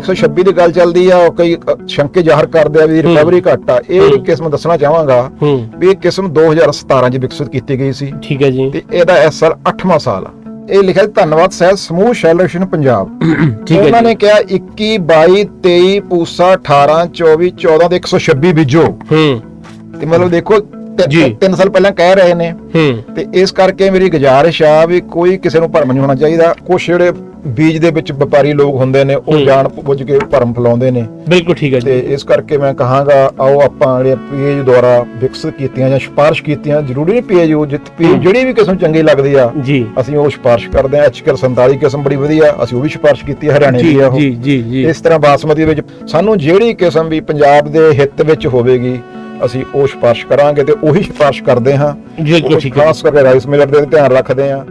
126 ਦੀ ਗੱਲ ਚੱਲਦੀ ਆ ਉਹ ਕਈ ਸ਼ੰਕੇ ਜ਼ਾਹਰ ਕਰਦੇ ਆ ਵੀ ਰਿਕਵਰੀ ਘੱਟ ਆ। ਇਹ। ਕਿਸਮ ਦੱਸਣਾ ਚਾਹਾਂਗਾ ਵੀ ਇਹ ਕਿਸਮ 2017 ਚ ਵਿਕਸਿਤ ਕੀਤੀ ਗਈ ਸੀ। ਠੀਕ ਹੈ ਜੀ। ਤੇ ਇਹਦਾ ਇਸ ਸਾਲ 8ਵਾਂ ਸਾਲ ਆ। ਇਹ ਲਿਖਿਆ ਧੰਨਵਾਦ ਸਹਿਤ ਸਮੂਹ ਸ਼ੈਲਰੇਸ਼ਨ ਪੰਜਾਬ। ਠੀਕ ਹੈ ਉਹਨਾਂ ਨੇ ਕਿਹਾ 21 22 23 ਪੂਸਾ 18 24 14 ਤੇ 126 ਬੀਜੋ। ਹੂੰ। ਤੇ ਮਤਲਬ ਦੇਖੋ। 3 ਸਾਲ ਪਹਿਲਾਂ ਕਹਿ ਰਹੇ ਨੇ। ਹੂੰ। ਤੇ ਇਸ ਕਰਕੇ ਮੇਰੀ ਗੁਜ਼ਾਰਿਸ਼ ਆ ਵੀ ਕੋਈ ਕਿਸੇ ਨੂੰ ਭਰਮ ਨਹੀਂ ਹੋਣਾ ਚਾਹੀਦਾ। ਕੁਛ ਜਿਹੜੇ ਬੀਜ ਦੇ ਵਿੱਚ ਵਪਾਰੀ ਲੋਕ ਹੁੰਦੇ ਨੇ ਉਹ। ਜਾਣ ਬੁੱਝ ਕੇ ਭਰਮ ਫੈਲਾਉਂਦੇ ਨੇ। ਬਿਲਕੁਲ ਠੀਕ ਹੈ ਤੇ ਜੀ ਇਸ ਕਰਕੇ ਮੈਂ ਕਹਾਂਗਾ ਆਓ ਆਪਾਂ ਜਿਹੜੇ ਪੀਏਜ ਦੁਆਰਾ ਵਿਕਸਿਤ ਕੀਤੀਆਂ ਜਾਂ ਸਿਫਾਰਿਸ਼ ਕੀਤੀਆਂ ਜ਼ਰੂਰੀ ਨਹੀਂ ਪੀਏਜ ਉਹ ਜਿੱਤ ਪੀਏਜ। ਜਿਹੜੀ ਵੀ ਕਿਸਮ ਚੰਗੀ ਲੱਗਦੀ ਆ ਜੀ। ਅਸੀਂ ਉਹ ਸਿਫਾਰਿਸ਼ ਕਰਦੇ ਆ ਐਚਕਰ 47 ਕਿਸਮ ਬੜੀ ਵਧੀਆ ਅਸੀਂ ਉਹ ਵੀ ਸਿਫਾਰਿਸ਼ ਕੀਤੀ ਹੈ ਹਰਿਆਣੇ ਜੀ ਦੀ ਆ ਉਹ। ਜੀ ਜੀ ਜੀ। ਇਸ ਤਰ੍ਹਾਂ ਬਾਸਮਤੀ ਵਿੱਚ ਸਾਨੂੰ ਜਿਹੜੀ ਕਿਸਮ ਵੀ ਪੰਜਾਬ ਦੇ ਹਿੱਤ ਵਿੱਚ ਹੋਵੇਗੀ ਅਸੀਂ ਉਹ ਸਿਫਾਰਿਸ਼ ਕਰਾਂਗੇ ਤੇ ਉਹੀ ਸਿਫਾਰਿਸ਼ ਕਰਦੇ ਹਾਂ। ਬਿਲਕੁਲ ਠੀਕ ਹੈ ਖਾਸ ਕਰਕੇ ਰਾਈਸ ਮਿਲਰ ਦੇ ਧਿਆਨ ਰੱਖਦੇ ਹਾਂ।